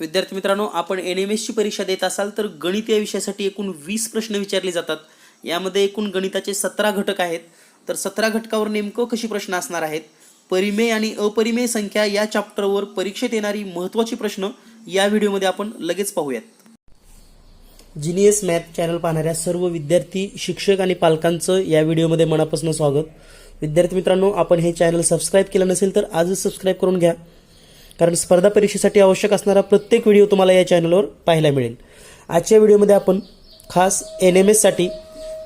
विद्यार्थी मित्रांनो आपण एन एम एसची परीक्षा देत असाल तर गणित या विषयासाठी एकूण वीस प्रश्न विचारले जातात. यामध्ये एकूण गणिताचे सतरा घटक आहेत. तर सतरा घटकावर नेमकं कशी प्रश्न असणार आहेत? परिमेय आणि अपरिमेय संख्या या चॅप्टरवर परीक्षेत येणारी महत्त्वाची प्रश्न या व्हिडिओमध्ये आपण लगेच पाहूयात. जिनियस मॅथ चॅनल पाहणाऱ्या सर्व विद्यार्थी शिक्षक आणि पालकांचं या व्हिडिओमध्ये मनापासून स्वागत. विद्यार्थी मित्रांनो आपण हे चॅनल सबस्क्राईब केलं नसेल तर आजच सबस्क्राईब करून घ्या. कारण स्पर्धा परीक्षेसाठी आवश्यक असणारा प्रत्येक व्हिडिओ तुम्हाला या चॅनलवर पाहायला मिळेल. आजच्या व्हिडिओमध्ये आपण खास एन एम एससाठी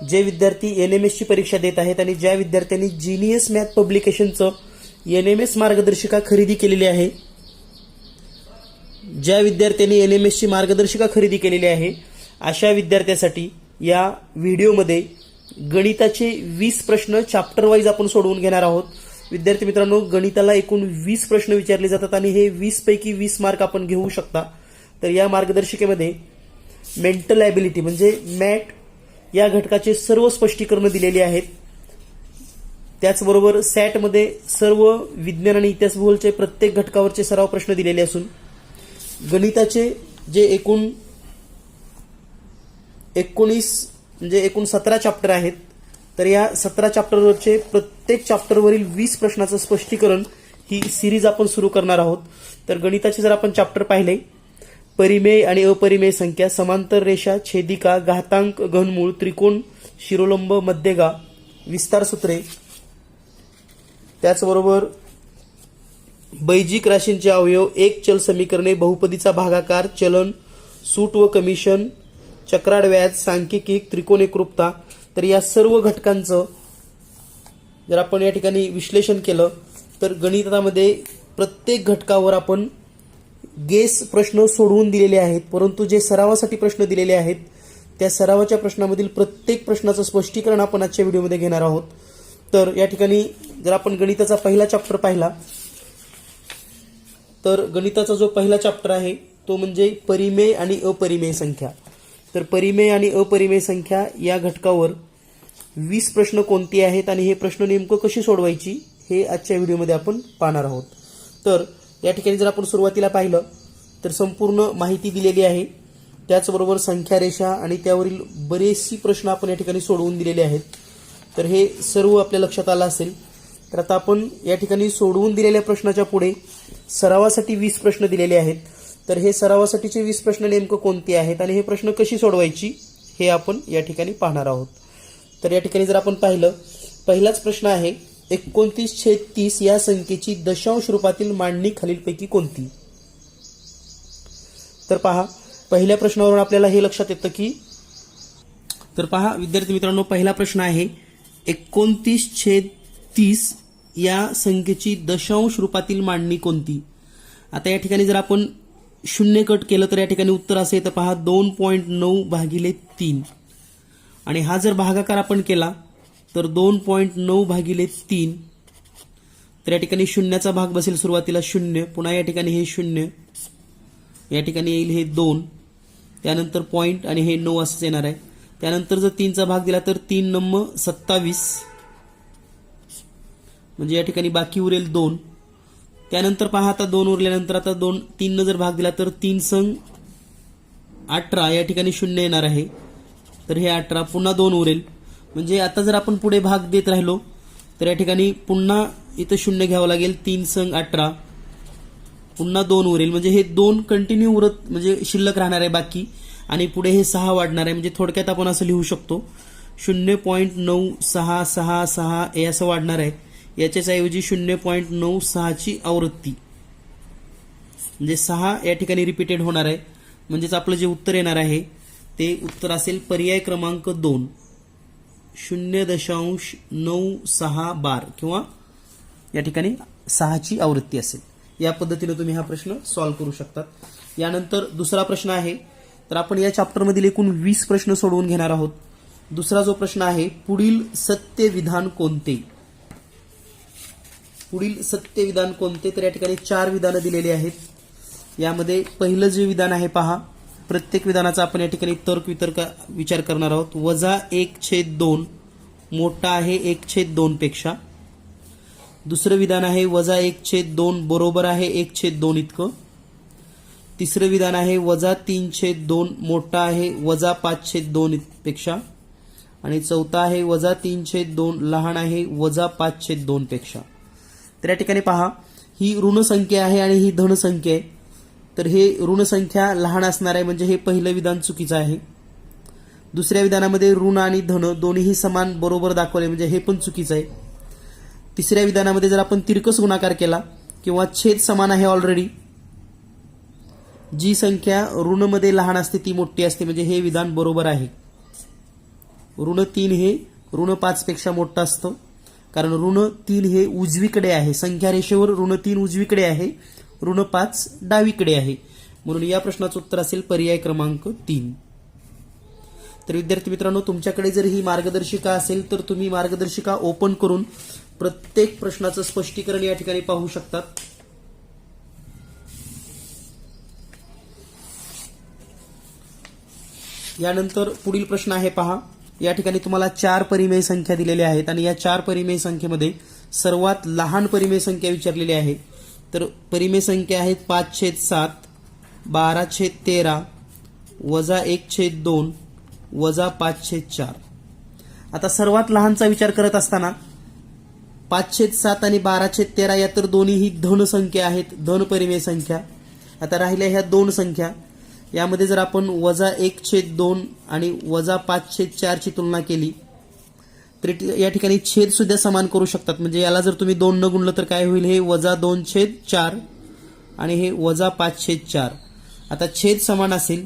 जे विद्यार्थी एन एम एसची परीक्षा देत आहेत आणि ज्या विद्यार्थ्यांनी जिनियस मॅथ पब्लिकेशनचं एन एम एस मार्गदर्शिका खरेदी केलेली आहे ज्या विद्यार्थ्यांनी एन एम एसची मार्गदर्शिका खरेदी केलेली आहे अशा विद्यार्थ्यासाठी या व्हिडिओमध्ये गणिताचे वीस प्रश्न चॅप्टर वाईज आपण सोडवून घेणार आहोत. विद्यार्थी मित्रांनो गणिताला एकूण वीस प्रश्न विचारले जातात आणि हे वीस पैकी वीस मार्क आपण घेऊ शकता. तर या मार्गदर्शिकेमध्ये मेंटल ॲबिलिटी म्हणजे मॅट या घटकाचे सर्व स्पष्टीकरण दिलेली आहेत. त्याचबरोबर सॅटमध्ये सर्व विज्ञान आणि इतिहास भूगोलचे प्रत्येक घटकावरचे सराव प्रश्न दिलेले असून गणिताचे जे एकूण एकोणीस म्हणजे एकूण सतरा चॅप्टर आहेत तर या सतरा चॅप्टरवरचे प्रत्येक चॅप्टरवरील वीस प्रश्नाचं स्पष्टीकरण ही सिरीज आपण सुरू करणार आहोत. तर गणिताचे जर आपण चॅप्टर पाहिले परिमेय आणि अपरिमेय संख्या समांतर रेषा छेदिका घातांक घनमूळ त्रिकोण शिरोलंब मध्यगा विस्तार सूत्रे. त्याचबरोबर बैजिक राशींचे अवयव एक चल समीकरणे बहुपदीचा भागाकार चलन सूट व कमिशन चक्राड व्याज सांख्यिकी त्रिकोण एकरूपता तर या सर्व घटकांचं जर आपण या ठिकाणी विश्लेषण केलं तर गणितामध्ये प्रत्येक घटकावर आपण गेस प्रश्न सोडवून दिलेले आहेत परंतु जे सरावासाठी प्रश्न दिलेले आहेत त्या सरावाच्या प्रश्नामधील प्रत्येक प्रश्नाचं स्पष्टीकरण आपण आजच्या व्हिडिओमध्ये घेणार आहोत. तर या ठिकाणी जर आपण गणिताचा पहिला चॅप्टर पाहिला तर गणिताचा जो पहिला चॅप्टर आहे तो म्हणजे परिमेय आणि अपरिमेय संख्या. तर परिमेय आणि अपरिमेय संख्या या घटकावर वीस प्रश्न कोणते आहेत आणि हे प्रश्न नेमकं कशी सोडवायची हे आजच्या व्हिडिओमध्ये आपण पाहणार आहोत. तर या ठिकाणी जर आपण सुरुवातीला पाहिलं तर संपूर्ण माहिती दिलेली आहे. त्याचबरोबर संख्या रेषा आणि त्यावरील बरेचशी प्रश्न आपण या ठिकाणी सोडवून दिलेले आहेत. तर हे सर्व आपल्या लक्षात आलं असेल. तर आता आपण या ठिकाणी सोडवून दिलेल्या प्रश्नाच्या पुढे सरावासाठी वीस प्रश्न दिलेले आहेत. तर हे सरावासाठीचे वीस प्रश्न नेमकं कोणते आहेत आणि हे प्रश्न कशी सोडवायची हे आपण या ठिकाणी पाहणार आहोत. तर या ठिकाणी जर आपण पाहिलं पहिलाच प्रश्न आहे एकोणतीस छेद तीस या संख्येची दशांश रूपातील मांडणी खालीलपैकी कोणती? तर पहा पहिल्या प्रश्नावरून आपल्याला हे लक्षात येतं की तर पहा विद्यार्थी मित्रांनो पहिला प्रश्न आहे एकोणतीस छेद तीस या संख्येची दशांश रूपातील मांडणी कोणती? आता या ठिकाणी जर आपण शून्य कट केलं तर या ठिकाणी उत्तर असेल तर पहा दोन पॉईंट नऊ भागिले तीन. आणि हा जर भागाकार आपण केला तर दोन पॉईंट नऊ भागिले तीन. तर या ठिकाणी शून्याचा भाग बसेल सुरुवातीला शून्य पुन्हा या ठिकाणी हे शून्य या ठिकाणी येईल हे दोन. त्यानंतर पॉईंट आणि हे नऊ असंच येणार आहे. त्यानंतर जर तीनचा भाग दिला तर तीन नम्म सत्तावीस. म्हणजे या ठिकाणी बाकी उरेल दोन. त्यानंतर पहा आता दोन उरल्यानंतर आता दोन तीननं जर भाग दिला तर तीन संघ अठरा. या ठिकाणी शून्य येणार आहे. तर हे अठरा पुन्हा दोन उरेल. म्हणजे आता जर आपण पुढे भाग देत राहिलो तर या ठिकाणी पुन्हा इथं शून्य घ्यावं लागेल तीन संघ अठरा. पुन्हा दोन उरेल. म्हणजे हे दोन कंटिन्यू उरत म्हणजे शिल्लक राहणार आहे बाकी. आणि पुढे हे सहा वाढणार आहे. म्हणजे थोडक्यात आपण असं लिहू शकतो शून्य पॉईंट नऊ सहा सहा सहा हे असं वाढणार आहे. याच्याच ऐवजी शून्य पॉईंट नऊ सहाची आवृत्ती. म्हणजे सहा या ठिकाणी रिपीटेड होणार आहे. म्हणजेच आपलं जे उत्तर येणार आहे ते उत्तर असेल पर्याय क्रमांक दोन. शून्य दशांश नऊ सहा बार किंवा या ठिकाणी सहाची आवृत्ती असेल. या पद्धतीने तुम्ही हा प्रश्न सॉल्व्ह करू शकतात. यानंतर दुसरा प्रश्न आहे तर आपण या चॅप्टरमधील एकूण वीस प्रश्न सोडवून घेणार आहोत. दुसरा जो प्रश्न आहे पुढील सत्य विधान कोणते? पुढील सत्य विधान कोणते? तर या ठिकाणी चार विधानं दिलेली आहेत. यामध्ये पहिलं जे विधान आहे पहा. प्रत्येक विधानाचा आपण या ठिकाणी तर्क वितर्क विचार करणार आहोत. वजा एक छेद दोन मोठा आहे एक छेद दोन पेक्षा. दुसरं विधान आहे वजा एक छेद दोन बरोबर आहे एक छेद दोन इतकं. तिसरं विधान आहे वजा तीन छेद दोन मोठा आहे वजा पाच छेद दोन पेक्षा. आणि चौथा आहे वजा तीन छेद दोन लहान आहे वजा पाच छेद दोन पेक्षा. तर या ठिकाणी पहा ही ऋणसंख्या आहे आणि ही धनसंख्या आहे. तर हे ऋण संख्या लहान असणार आहे म्हणजे हे पहिलं विधान चुकीचं आहे. दुसऱ्या विधानामध्ये ऋण आणि धन दोन्हीही समान बरोबर दाखवले म्हणजे हे पण चुकीचं आहे. तिसऱ्या विधानामध्ये जर आपण तिरकस गुणाकार केला किंवा छेद समान आहे ऑलरेडी जी संख्या ऋणमध्ये लहान असते ती मोठी असते म्हणजे हे विधान बरोबर आहे. ऋण तीन हे ऋण पाच पेक्षा मोठं असतं. कारण ऋण तीन हे उजवीकडे आहे. संख्या रेषेवर ऋण तीन उजवीकडे आहे. ऋण पाच डावीकडे आहे. म्हणून या प्रश्नाचं उत्तर असेल पर्याय क्रमांक तीन. तर विद्यार्थी मित्रांनो तुमच्याकडे जर ही मार्गदर्शिका असेल तर तुम्ही मार्गदर्शिका ओपन करून प्रत्येक प्रश्नाचं स्पष्टीकरण या ठिकाणी पाहू शकतात यानंतर पुढील प्रश्न आहे पहा. या ठिकाणी तुम्हाला चार परिमेय संख्या दिलेल्या आहेत आणि या चार परिमेय संख्येमध्ये सर्वात लहान परिमेय संख्या विचारलेली आहे. तर परिमेय संख्या आहेत पाच छेद सात बारा छेद तेरा वजा एक छेद दोन वजा पाच छेद चार. आता सर्वात लहानचा विचार करत असताना पाच छेद सात आणि बारा छेद तेरा या तर दोन्हीही धन संख्या आहेत धन परिमेय संख्या. आता राहिल्या ह्या दोन संख्या. यामध्ये जर आपण वजा एक छेद दोन आणि वजा पाच छेद चारची तुलना केली तर या ठिकाणी छेद सुद्धा समान करू शकतात. म्हणजे याला जर तुम्ही दोन न गुणलं तर काय होईल? हे वजा दोन छेद चार आणि हे वजा पाच छेद चार. आता छेद समान असेल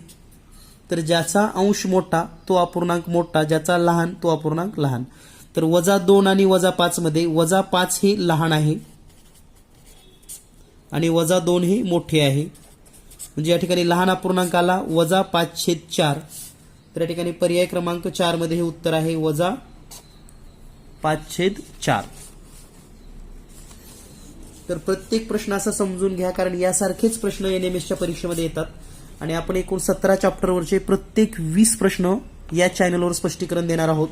तर ज्याचा अंश मोठा तो अपूर्णांक मोठा ज्याचा लहान तो अपूर्णांक लहान. तर वजा दोन आणि वजा पाच मध्ये वजा पाच हे लहान आहे आणि वजा दोन हे मोठे आहे. म्हणजे या ठिकाणी लहान अपूर्णांक आला वजा पाच छेद चार. तर या ठिकाणी पर्याय क्रमांक चारमध्ये हे उत्तर आहे वजा पाच छेद चार. तर प्रत्येक प्रश्न असा समजून घ्या कारण यासारखेच प्रश्न एन एम एसच्या परीक्षेमध्ये येतात. आणि आपण एकूण सतरा चॅप्टरवरचे प्रत्येक वीस प्रश्न या चॅनलवर स्पष्टीकरण देणार आहोत.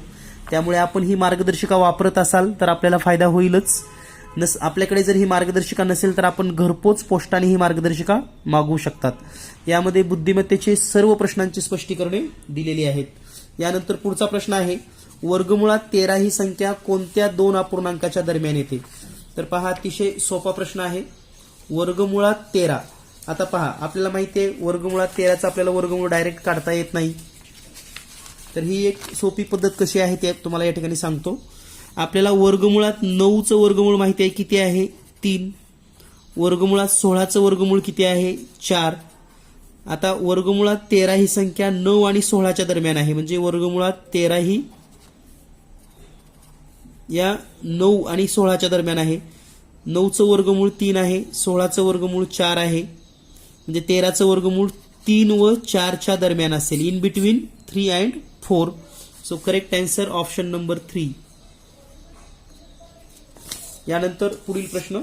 त्यामुळे आपण ही मार्गदर्शिका वापरत असाल तर आपल्याला फायदा होईलच. नस आपल्याकडे जर ही मार्गदर्शिका नसेल तर आपण घरपोच पोस्टाने ही मार्गदर्शिका मागवू शकतात. यामध्ये बुद्धिमत्तेचे सर्व प्रश्नांची स्पष्टीकरणे दिलेली आहेत. यानंतर पुढचा प्रश्न आहे. वर्गमुळात तेरा ही संख्या कोणत्या दोन अपूर्णांकाच्या दरम्यान येते? तर पहा अतिशय सोपा प्रश्न आहे. वर्गमुळात तेरा. आता पहा आपल्याला माहिती आहे वर्गमुळात तेराचा आपल्याला वर्गमूळ डायरेक्ट काढता येत नाही. तर ही एक सोपी पद्धत कशी आहे ते तुम्हाला या ठिकाणी सांगतो. आपल्याला वर्गमुळात नऊचं वर्गमूळ माहिती आहे किती आहे? तीन. वर्गमुळात सोळाचं वर्गमूळ किती आहे? चार. आता वर्गमुळात तेरा ही संख्या नऊ आणि सोळाच्या दरम्यान आहे. म्हणजे वर्गमुळात तेरा ही या नऊ आणि सोळाच्या दरम्यान आहे. नऊचं वर्गमूळ तीन आहे सोळाचं वर्गमूळ चार आहे. म्हणजे तेराचं वर्गमूळ तीन व चारच्या दरम्यान असेल. In between three and four so correct answer option number three यानंतर पुढील प्रश्न.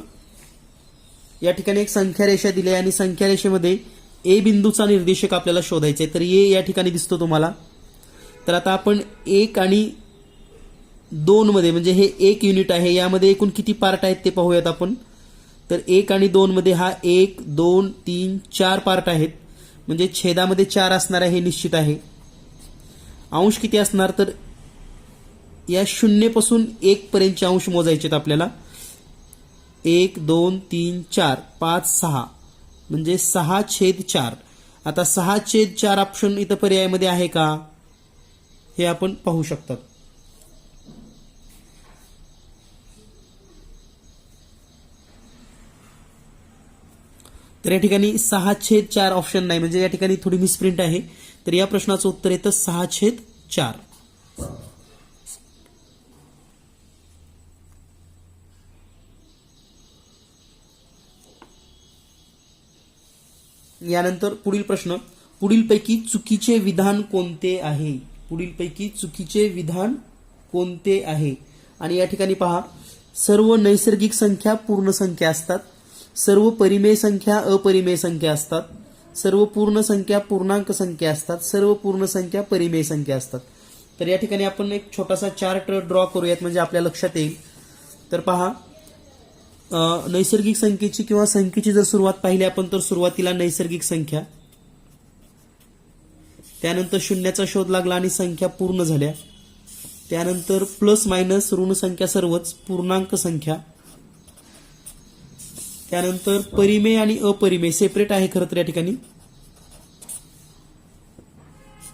या ठिकाणी एक संख्या रेषा दिली आहे आणि संख्या रेषेमध्ये ए बिंदूचा निर्देशक आपल्याला शोधायचा आहे. तर ए या ठिकाणी दिसतो तुम्हाला. तर आता आपण एक आणि दोन मध्ये म्हणजे हे एक युनिट आहे यामध्ये एकूण किती पार्ट आहेत ते पाहूयात आपण. तर एक आणि दोन मध्ये हा एक दोन तीन चार पार्ट आहेत. म्हणजे छेदामध्ये चार असणार आहे हे निश्चित आहे. अंश किती असणार? तर या शून्यपासून एक पर्यंतचे अंश मोजायचे आहेत आपल्याला. एक दोन तीन चार पाच सहा. म्हणजे सहा छेद चार. आता सहा छेद चार ऑप्शन इथं पर्यायामध्ये आहे का? हे आपण पाहू शकतात. तर या ठिकाणी सहा छेद चार ऑप्शन नाही. म्हणजे या ठिकाणी थोडी मिसप्रिंट आहे. तर या प्रश्नाचं उत्तर येतं सहा छेद चार. यानंतर पुढील प्रश्न. पुढीलपैकी चुकीचे विधान कोणते आहे? पुढीलपैकी चुकीचे विधान कोणते आहे? आणि या ठिकाणी पहा. सर्व नैसर्गिक संख्या पूर्ण संख्या असतात. सर्व परिमेय संख्या अपरिमेय संख्या असतात. सर्व पूर्ण संख्या पूर्णांक संख्या असतात. सर्व पूर्ण संख्या परिमेय संख्या असतात. तर या ठिकाणी आपण एक छोटासा चार्ट ड्रॉ करूयात म्हणजे आपल्या लक्षात येईल. तर पहा नैसर्गिक संख्येची किंवा संख्येची जर सुरुवात पाहिली आपण तर सुरुवातीला नैसर्गिक संख्या. त्यानंतर शून्याचा शोध लागला आणि संख्या पूर्ण झाल्या. त्यानंतर प्लस मायनस ऋण संख्या सर्वच पूर्णांक संख्या. त्यानंतर परिमेय आणि अपरिमेय सेपरेट आहे खरं तर या ठिकाणी.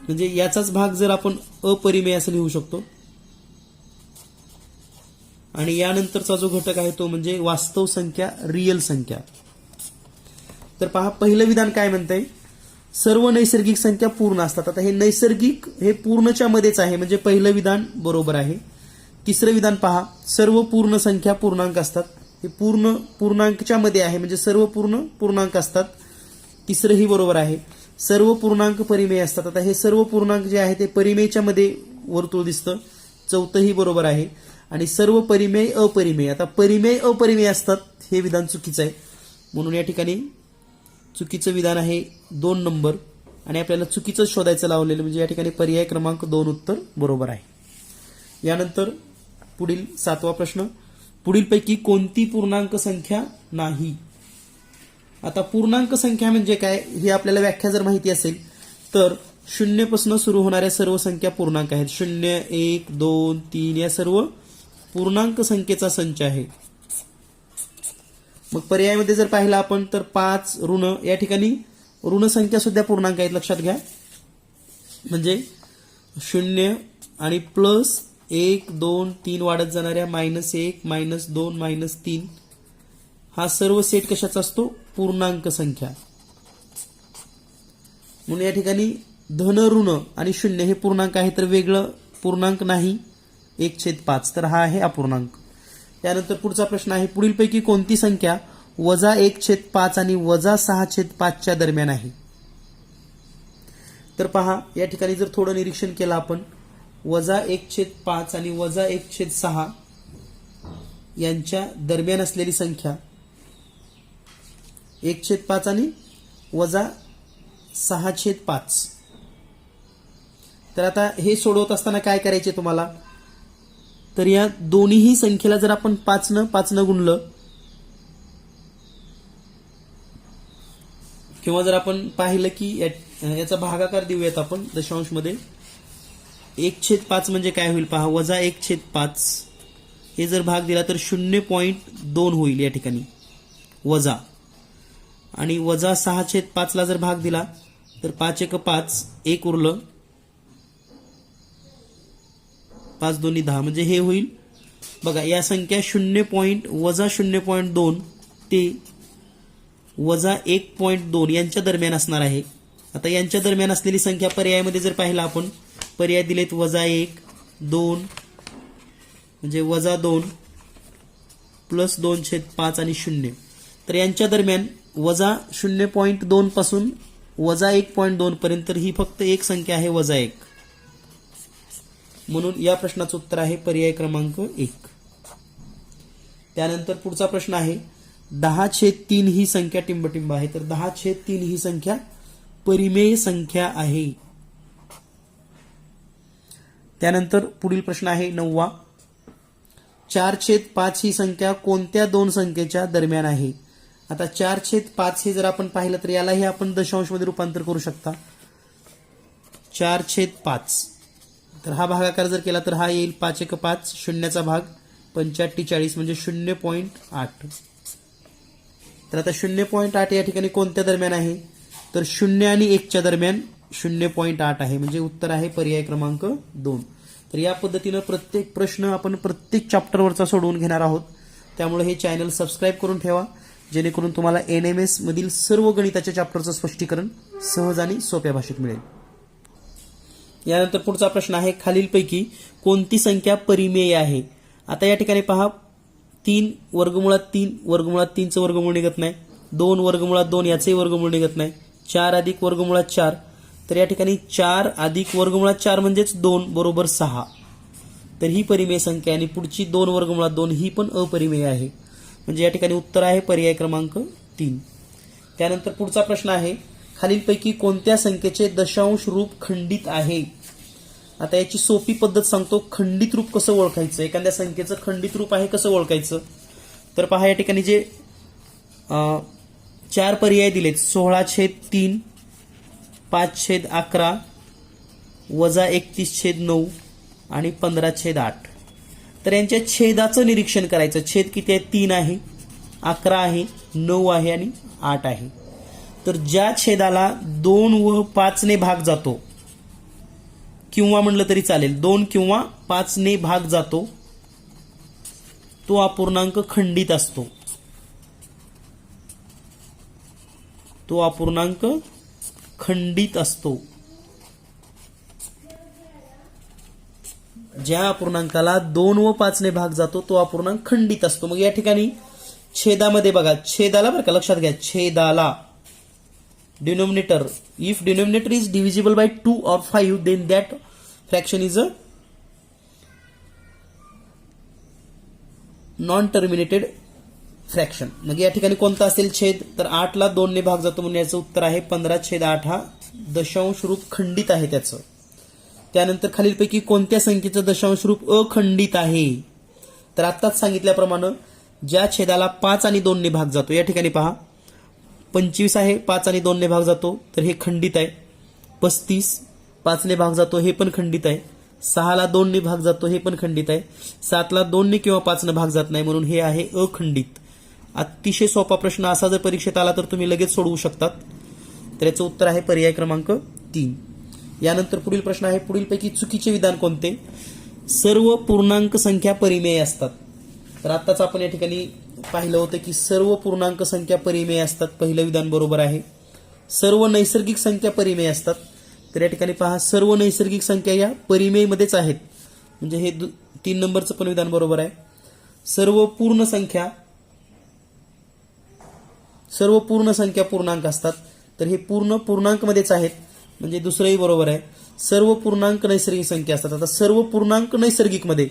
म्हणजे याचाच भाग जर आपण अपरिमेय असं लिहू शकतो. आणि यानंतरचा जो घटक आहे तो म्हणजे वास्तव संख्या रियल संख्या. तर पहा पहिलं विधान काय म्हणतंय? सर्व नैसर्गिक संख्या पूर्ण असतात. आता हे नैसर्गिक हे पूर्णच्या मध्येच आहे. म्हणजे पहिलं विधान बरोबर आहे. तिसरं विधान पहा सर्व पूर्ण संख्या पूर्णांक असतात. हे पूर्ण पूर्णांकच्या मध्ये आहे. म्हणजे सर्व पूर्ण पूर्णांक असतात. तिसरंही बरोबर आहे. सर्व पूर्णांक परिमेय असतात. आता हे सर्व पूर्णांक जे आहे ते परिमेयच्या मध्ये वर्तुळ दिसतं. चौथंही बरोबर आहे. आणि सर्व परिमेय अपरिमेय. आता परिमेय अपरिमेय असतात हे विधान चुकीचं आहे. म्हणून या ठिकाणी चुकीचं विधान आहे दोन नंबर. आणि आपल्याला चुकीचं शोधायचं लावलेलं म्हणजे या ठिकाणी पर्याय क्रमांक दोन उत्तर बरोबर आहे. यानंतर पुढील सातवा प्रश्न. पुढीलपैकी कोणती पूर्णांक संख्या नाही? आता पूर्णांक संख्या म्हणजे काय? ही आपल्याला व्याख्या जर माहिती असेल तर शून्यपासून सुरू होणाऱ्या सर्व संख्या पूर्णांक आहेत. शून्य एक दोन तीन या सर्व पूर्णांक संख्येचा संच आहे. मग पर्यायामध्ये जर पाहिलं आपण तर पाच ऋण या ठिकाणी ऋण संख्या सुद्धा पूर्णांक आहेत. लक्षात घ्या. म्हणजे शून्य आणि प्लस एक दोन तीन वाढत जाणाऱ्या मायनस एक मायनस दोन मायनस तीन. हा सर्व सेट कशाचा असतो? पूर्णांक संख्या. म्हणून या ठिकाणी धन ऋण आणि शून्य हे पूर्णांक आहे तर वेगळं. पूर्णांक नाही एक छेद पाच. तर हा आहे अपूर्णांक. त्यानंतर पुढचा प्रश्न आहे पुढीलपैकी कोणती संख्या वजा एक छेद पाच आणि वजा सहा छेद पाचच्या दरम्यान आहे? तर पहा या ठिकाणी जर थोडं निरीक्षण केलं आपण वजा एक छेद पाच आणि वजा एक छेद सहा यांच्या दरम्यान असलेली संख्या. एक छेद पाच आणि वजा सहा छेद पाच. तर आता हे सोडवत असताना काय करायचे तुम्हाला? तर या दोन्हीही संख्येला जर आपण पाचनं पाचनं गुणलं किंवा जर आपण पाहिलं की याचा भागाकार देऊयात आपण दशांशमध्ये एक छेद पाच म्हणजे काय होईल पहा वजा एक छेद पाच. हे जर भाग दिला तर शून्य पॉईंट दोन होईल या ठिकाणी. वजा. आणि वजा सहा छेद पाचला जर भाग दिला तर पाच एक पाच एक उरलं. पाच दोन्ही दहा म्हणजे हे होईल. बघा या संख्या शून्य पॉईंट वजा शून्य पॉईंट दोन ते वजा एक पॉईंट दोन यांच्या दरम्यान असणार आहे. आता यांच्या दरम्यान असलेली संख्या पर्यायामध्ये जर पाहिला आपण पर्याय दिलेत वजा एक दोन म्हणजे वजा दोन प्लस दोन छेद पाच आणि शून्य. तर यांच्या दरम्यान वजा शून्य पॉईंट दोन पासून वजा एक पॉईंट दोन पर्यंत तर ही फक्त एक संख्या आहे वजा एक. म्हणून या प्रश्नाचं उत्तर आहे पर्याय क्रमांक एक. त्यानंतर पुढचा प्रश्न आहे दहा छेद तीन ही संख्या टिंबटिंब आहे तर दहा छेद तीन ही संख्या परिमेय संख्या आहे. त्यानंतर पुढील प्रश्न आहे नववा. चार छेद पाच ही संख्या कोणत्या दोन संख्येच्या दरम्यान आहे? आता चार छेद पाच हे जर आपण पाहिलं तर यालाही आपण दशांशमध्ये रूपांतर करू शकता. चार छेद पाच. तर हा भागाकार जर केला तर हा येईल पाच एक पाच शून्याचा भाग पंच्याहत्तेचाळीस म्हणजे शून्य पॉईंट आठ. तर आता शून्य पॉईंट आठ या ठिकाणी कोणत्या दरम्यान आहे? तर शून्य आणि एकच्या दरम्यान शून्य पॉईंट आठ आहे म्हणजे उत्तर आहे पर्याय क्रमांक दोन. तर या पद्धतीनं प्रत्येक प्रश्न आपण प्रत्येक चॅप्टरवरचा सोडवून घेणार आहोत. त्यामुळे हे चॅनल सबस्क्राईब करून ठेवा जेणेकरून तुम्हाला एन एम एस मधील सर्व गणिताच्या चॅप्टरचं स्पष्टीकरण सहज आणि सोप्या भाषेत मिळेल. यानंतर पुढचा प्रश्न आहे खालीलपैकी कोणती संख्या परिमेय आहे? आता या ठिकाणी पहा तीन वर्गमुळात तीन वर्गमुळात तीनचं वर्गमूळ निघत नाही. दोन वर्गमुळात दोन याचंही वर्गमूळ निघत नाही. चार अधिक वर्गमुळात चार तर या ठिकाणी चार अधिक वर्गमुळात चार म्हणजेच दोन बरोबर सहा. तर ही परिमेय संख्या आणि पुढची दोन वर्गमुळात दोन ही पण अपरिमेय आहे. म्हणजे या ठिकाणी उत्तर आहे पर्याय क्रमांक तीन. त्यानंतर पुढचा प्रश्न आहे खालीलपैकी कोणत्या संख्येचे दशांश रूप खंडित आहे? आता याची सोपी पद्धत सांगतो खंडित रूप कसं ओळखायचं? एखाद्या संख्येचं खंडित रूप आहे कसं ओळखायचं? तर पहा या ठिकाणी जे चार पर्याय दिलेत सोळा छेद तीन पाच छेद अकरा वजा एकतीस छेद नऊ आणि पंधरा छेद आठ. तर यांच्या छेदाचं निरीक्षण करायचं. छेद किती आहे? तीन आहे. अकरा आहे नऊ आहे आणि आठ आहे. तर ज्या छेदाला दोन व पाचने भाग जातो किंवा म्हणलं तरी चालेल दोन किंवा पाचने भाग जातो तो अपूर्णांक खंडित असतो. तो अपूर्णांक खंडित असतो. ज्या अपूर्णांकाला दोन व पाचने भाग जातो तो अपूर्णांक खंडित असतो. मग या ठिकाणी छेदामध्ये बघा. छेदाला बरं का लक्षात घ्या. छेदाला. Denominator if denominator is divisible by two or five then that fraction is a non terminated fraction मग या ठिकाणी कोणता असेल छेद? तर आठला दोनने भाग जातो म्हणून याचं उत्तर आहे पंधरा छेद आठ हा दशांश रूप खंडित आहे त्याचं. त्यानंतर खालीलपैकी कोणत्या संख्येचं दशांश रूप अखंडित आहे? तर आत्ताच सांगितल्याप्रमाणे ज्या छेदाला पाच आणि दोनने भाग जातो या ठिकाणी पहा. पंचवीस आहे पाच आणि दोनने भाग जातो तर हे खंडित आहे. पस्तीस पाचने भाग जातो हे पण खंडित आहे. सहाला दोनने भाग जातो हे पण खंडित आहे. सातला दोनने किंवा पाचने भाग जात नाही म्हणून हे आहे अखंडित. अतिशय सोपा प्रश्न असा जर परीक्षेत आला तर तुम्ही लगेच सोडवू शकतात. तर याचं उत्तर आहे पर्याय क्रमांक तीन. यानंतर पुढील प्रश्न आहे पुढीलपैकी चुकीचे विधान कोणते? सर्व पूर्णांक संख्या परिमेय असतात. तर आत्ताच आपण या ठिकाणी पाहिलं होतं की सर्व पूर्णांक संख्या परिमेय असतात पहिलं विधान बरोबर आहे. सर्व नैसर्गिक संख्या परिमेय असतात. तर या ठिकाणी पहा सर्व नैसर्गिक संख्या या परिमेयमध्येच आहेत. म्हणजे हे दु- तीन नंबरचं पण विधान बरोबर आहे. सर्व पूर्ण संख्या सर्व पूर्ण संख्या पूर्णांक असतात. तर हे पूर्ण पूर्णांकमध्येच आहेत. म्हणजे दुसरंही बरोबर आहे. सर्व पूर्णांक नैसर्गिक संख्या असतात. आता सर्व पूर्णांक नैसर्गिकमध्ये.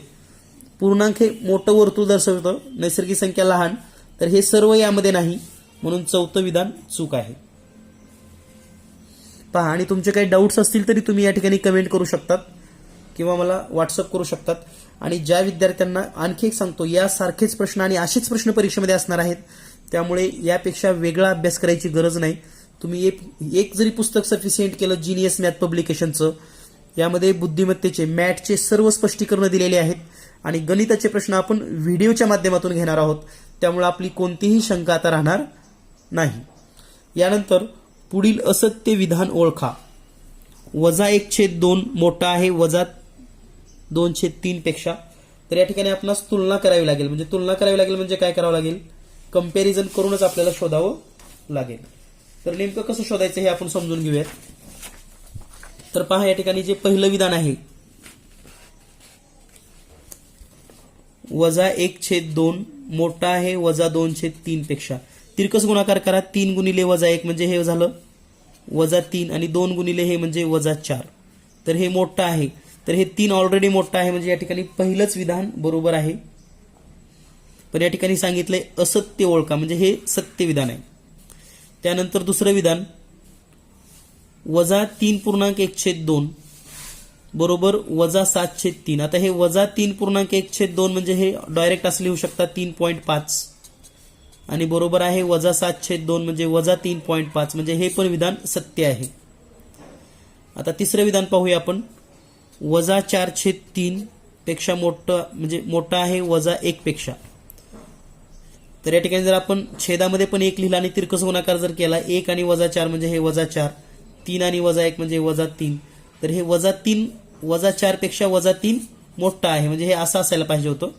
पूर्णांक हे मोठं वर्तुळ दर्शवतं. नैसर्गिक संख्या लहान. तर हे सर्व यामध्ये नाही. म्हणून चौथं विधान चूक आहे. पहा आणि तुमचे काही डाऊट्स असतील तरी तुम्ही या ठिकाणी कमेंट करू शकतात. किंवा मला व्हॉट्सअप करू शकतात. आणि ज्या विद्यार्थ्यांना आणखी एक सांगतो यासारखेच प्रश्न आणि असेच प्रश्न परीक्षेमध्ये असणार आहेत. त्यामुळे यापेक्षा वेगळा अभ्यास करायची गरज नाही. तुम्ही एक एक जरी पुस्तक सफिशियंट केलं जिनियस मॅथ पब्लिकेशनचं यामध्ये बुद्धिमत्तेचे मॅथचे सर्व स्पष्टीकरण दिलेले आहेत आणि गणिताचे प्रश्न आपण व्हिडिओच्या माध्यमातून घेणार आहोत. त्यामुळे आपली कोणतीही शंका आता राहणार नाही. यानंतर पुढील असत्य विधान ओळखा. वजा एक छेद दोन मोठा आहे वजा दोन छेद तीन पेक्षा. तर या ठिकाणी आपणास तुलना करावी लागेल. म्हणजे तुलना करावी लागेल म्हणजे काय करावं लागेल? कंपॅरिझन करूनच आपल्याला शोधावं लागेल. तर नेमकं कसं शोधायचं हे आपण समजून घेऊयात. तर पहा या ठिकाणी जे पहिलं विधान आहे. वजा एक छेद दोन मोठा आहे वजा दोन छेद तीन पेक्षा. तिरकस गुणाकार करा तीन गुणिले वजा एक म्हणजे हे झालं. वजा तीन आणि दोन गुणिले हे म्हणजे वजा चार. तर हे मोठं आहे. तर हे तीन ऑलरेडी मोठं आहे म्हणजे या ठिकाणी पहिलंच विधान बरोबर आहे. पण या ठिकाणी सांगितलंय असत्य ओळखा म्हणजे हे सत्य विधान आहे. त्यानंतर दुसरं विधान वजा तीन पूर्णांक एक छेद दोन बरोबर वजा सात छेद तीन. आता हे वजा तीन पूर्णांक एक छेद दोन म्हणजे हे डायरेक्ट असं लिहू शकता तीन पॉईंट पाच. आणि बरोबर आहे वजा सात छेद दोन म्हणजे वजा तीन पॉईंट पाच म्हणजे हे पण विधान सत्य आहे. आता तिसरं विधान पाहूया आपण. वजा चार छेद तीन पेक्षा मोठं म्हणजे मोठं आहे वजा एक पेक्षा. तर या ठिकाणी जर आपण छेदामध्ये पण एक लिहिला आणि तिरकस गुणाकार जर केला एक आणि वजा चार म्हणजे हे वजा चार तीन आणि वजा एक म्हणजे वजा तीन. तर हे वजा तीन वजा चारपेक्षा वजा तीन मोठा आहे. म्हणजे हे असं असायला पाहिजे होतं.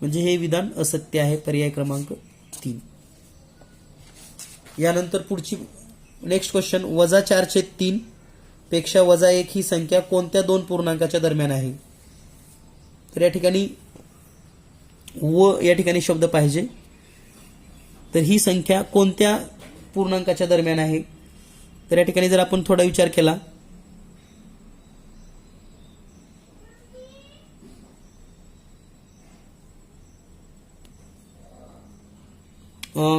म्हणजे हे विधान असत्य आहे. पर्याय क्रमांक तीन. यानंतर पुढची नेक्स्ट क्वेश्चन वजा चारशे तीन पेक्षा वजा एक ही संख्या कोणत्या दोन पूर्णांकाच्या दरम्यान आहे? तर या ठिकाणी व या ठिकाणी शब्द पाहिजे. तर ही संख्या कोणत्या पूर्णांकाच्या दरम्यान आहे? तर या ठिकाणी जर आपण थोडा विचार केला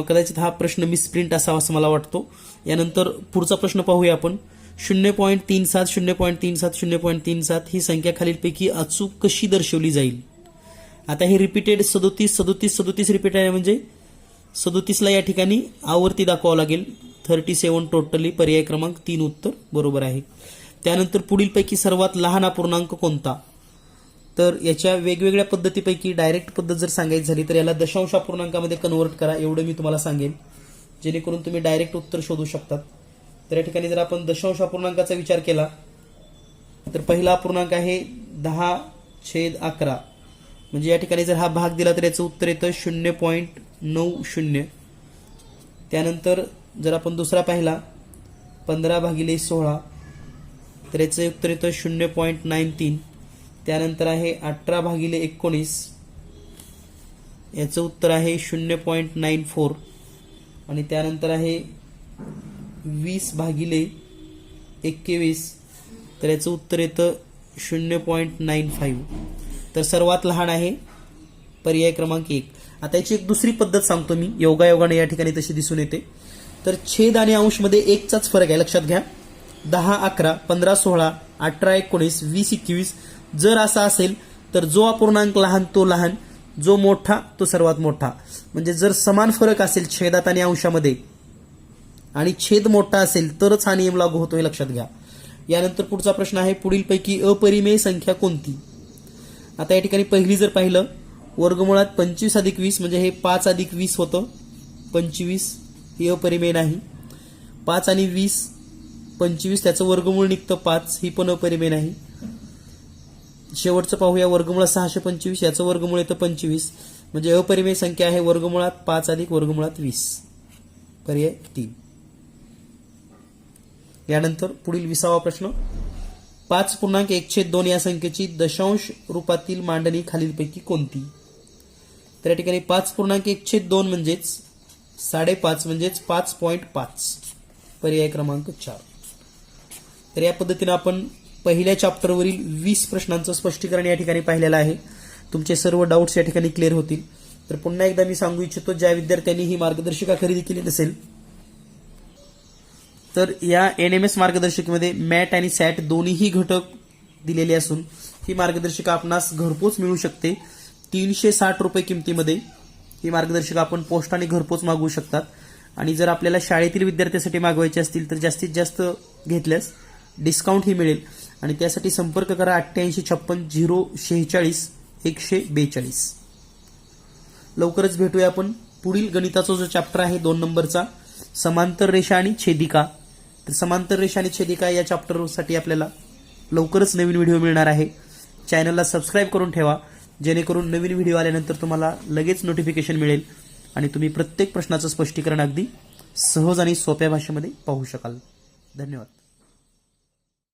कदाचित हा प्रश्न मिसप्रिंट असावा असं मला वाटतो. यानंतर पुढचा प्रश्न पाहूया आपण. शून्य पॉईंट तीन सात शून्य पॉईंट तीन सात शून्य पॉईंट तीन सात ही संख्या खालीलपैकी अचूक कशी दर्शवली जाईल? आता हे रिपीटेड सदोतीस सदोतीस सदोतीस रिपीट आहे म्हणजे सदोतीसला या ठिकाणी आवर्ती दाखवावं लागेल. थर्टी सेवन टोटली पर्याय क्रमांक तीन उत्तर बरोबर आहे. त्यानंतर पुढीलपैकी सर्वात लहान अपूर्णांक कोणता? तर याच्या वेगवेगळ्या पद्धतीपैकी डायरेक्ट पद्धत जर सांगायची झाली तर याला दशांश अपूर्णांकामध्ये कन्वर्ट करा एवढं मी तुम्हाला सांगेन. जेणेकरून तुम्ही डायरेक्ट उत्तर शोधू शकतात. तर या ठिकाणी जर आपण दशांश अपूर्णांकाचा विचार केला तर पहिला अपूर्णांक आहे दहा छेद अकरा. म्हणजे या ठिकाणी जर हा भाग दिला तर याचं उत्तर येतं शून्य पॉईंट नऊ शून्य. त्यानंतर जर आपण दुसरा पाहिला पंधरा भागिले सोळा तर याचं उत्तर येतं शून्य पॉईंट नाईन तीन. त्यानंतर आहे अठरा भागिले एकोणीस. याचं उत्तर आहे शून्य पॉईंट नाईन फोर. आणि त्यानंतर आहे वीस भागिले एकवीस. तर याचं उत्तर येतं शून्य पॉईंट नाईन फाईव्ह. तर सर्वात लहान आहे पर्याय क्रमांक एक. आता याची एक दुसरी पद्धत सांगतो मी. योगायोगाने या ठिकाणी तशी दिसून येते. तर छेद आणि अंशमध्ये एकचाच फरक आहे. लक्षात घ्या. दहा अकरा पंधरा सोळा अठरा एकोणीस वीस एकवीस. जर असा असेल तर जो अपूर्णांक लहान तो लहान. जो मोठा तो सर्वात मोठा. म्हणजे जर समान फरक असेल छेदात आणि अंशामध्ये आणि छेद मोठा असेल तरच हा नियम लागू होतो हे लक्षात घ्या. यानंतर पुढचा प्रश्न आहे पुढीलपैकी अपरिमेय संख्या कोणती? आता या ठिकाणी पहिली जर पाहिलं वर्गमुळात पंचवीस अधिक वीस म्हणजे हे पाच अधिक वीस होतं. पंचवीस ही अपरिमेय नाही. पाच आणि वीस पंचवीस त्याचं वर्गमूळ निघतं पाच ही पण अपरिमेय नाही. शेवटचं पाहूया वर्गमुळात सहाशे पंचवीस याचं वर्गमूळ येतं पंचवीस. म्हणजे अपरिमेय संख्या आहे वर्गमुळात पाच अधिक वर्गमुळात वीस. पर्याय तीन. यानंतर पुढील विसावा प्रश्न. पाच पूर्णांक एकशे दोन या संख्येची दशांश रूपातील मांडणी खालीलपैकी कोणती? तर या ठिकाणी पाच पूर्णांक एकशे दोन म्हणजेच साडेपाच म्हणजेच पाच पॉईंट पाच. पर्याय क्रमांक चार. तर या पद्धतीनं आपण पहिल्या चॅप्टरवरील वीस प्रश्नांचं स्पष्टीकरण या ठिकाणी पाहिलेलं आहे. तुमचे सर्व डाऊट्स या ठिकाणी क्लिअर होतील. तर पुन्हा एकदा मी सांगू इच्छितो ज्या विद्यार्थ्यांनी ही मार्गदर्शिका खरेदी केली नसेल तर या एन एम एस मार्गदर्शिकेमध्ये मॅट आणि सॅट दोन्हीही घटक दिलेले असून ही मार्गदर्शिका आपणास घरपोच मिळू शकते. तीनशे साठ रुपये किमतीमध्ये ही मार्गदर्शिका आपण पोस्टाने घरपोच मागवू शकतात. आणि जर आपल्याला शाळेतील विद्यार्थ्यांसाठी मागवायचे असतील तर जास्तीत जास्त घेतल्यास डिस्काउंटही मिळेल. आणि त्यासाठी संपर्क करा अठ्ठ्याऐंशी छप्पन झिरो शेहेचाळीस एकशे बेचाळीस. लवकरच भेटूया आपण. पुढील गणिताचा जो चॅप्टर आहे दोन नंबरचा समांतर रेषा आणि छेदिका. तर समांतर रेषा आणि छेदिका या चॅप्टरसाठी आपल्याला लवकरच नवीन व्हिडिओ मिळणार आहे. चॅनलला सबस्क्राईब करून ठेवा. जेणेकरून नवीन व्हिडिओ आल्यानंतर तुम्हाला लगेच नोटिफिकेशन मिळेल आणि तुम्ही प्रत्येक प्रश्नाचं स्पष्टीकरण अगदी सहज आणि सोप्या भाषेमध्ये पाहू शकाल. धन्यवाद.